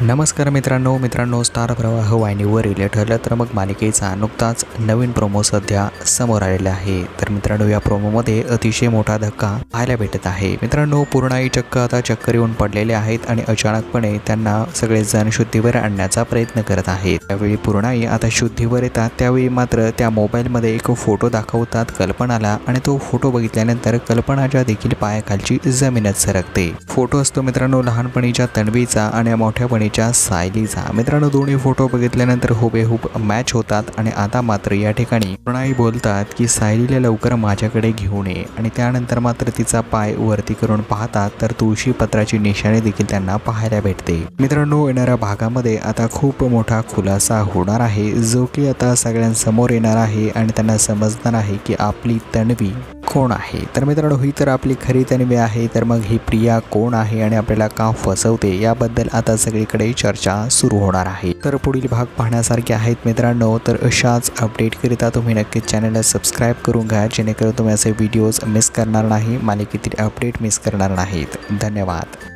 नमस्कार मित्रांनो मित्रांनो स्टार प्रवाह वाहिनीवरील ठरलं तर मग मालिकेचा नुकताच नवीन प्रोमो सध्या समोर आलेला आहे. तर मित्रांनो या प्रोमोमध्ये अतिशय मोठा धक्का पाहायला भेटत आहे. मित्रांनो पूर्णाई चक्क आता चक्कर येऊन पडलेले आहेत आणि अचानकपणे त्यांना सगळेजण शुद्धीवर आणण्याचा प्रयत्न करत आहेत. त्यावेळी पूर्णाई आता शुद्धीवर येतात. त्यावेळी मात्र त्या मोबाईलमध्ये एक फोटो दाखवतात कल्पनाला आणि तो फोटो बघितल्यानंतर कल्पनाच्या देखील पायाखालची जमीनच सरकते. फोटो असतो मित्रांनो लहानपणीच्या तणवीचा आणि मोठ्यापणी मोठ्यापणीच्या सायलीचा. मित्रांनो दोन्ही फोटो बघितल्यानंतर हुबेहूब मॅच होतात आणि आता मात्र या ठिकाणी प्रणयी बोलतात की सायलीला लवकर माझ्याकडे घेऊन ये आणि त्यानंतर मात्र तिचा पाय वरती करून पाहतात तर तुळशी पत्राची निशाणी देखील त्यांना पाहायला भेटते. मित्रांनो येणाऱ्या भागामध्ये आता खूप मोठा खुलासा होणार आहे जो की आता सगळ्यांसमोर येणार आहे आणि त्यांना समजणार आहे की आपली तन्वी कोण आहे? तर मित्रांनो ही तर आपली खरी तन्वी आहे तर मग ही प्रिया कोण आहे आणि आपल्याला का फसवते? याबद्दल आता सगळीकडे चर्चा सुरू होणार आहे. तर पुढील भाग पाहण्यासारखे आहेत मित्रांनो तर अशाच अपडेटकरिता तुम्ही नक्कीच चॅनलला सबस्क्राईब करून घ्या जेणेकरून तुम्ही असे व्हिडिओज मिस करणार नाही मालिकेतील अपडेट मिस करणार नाहीत. धन्यवाद.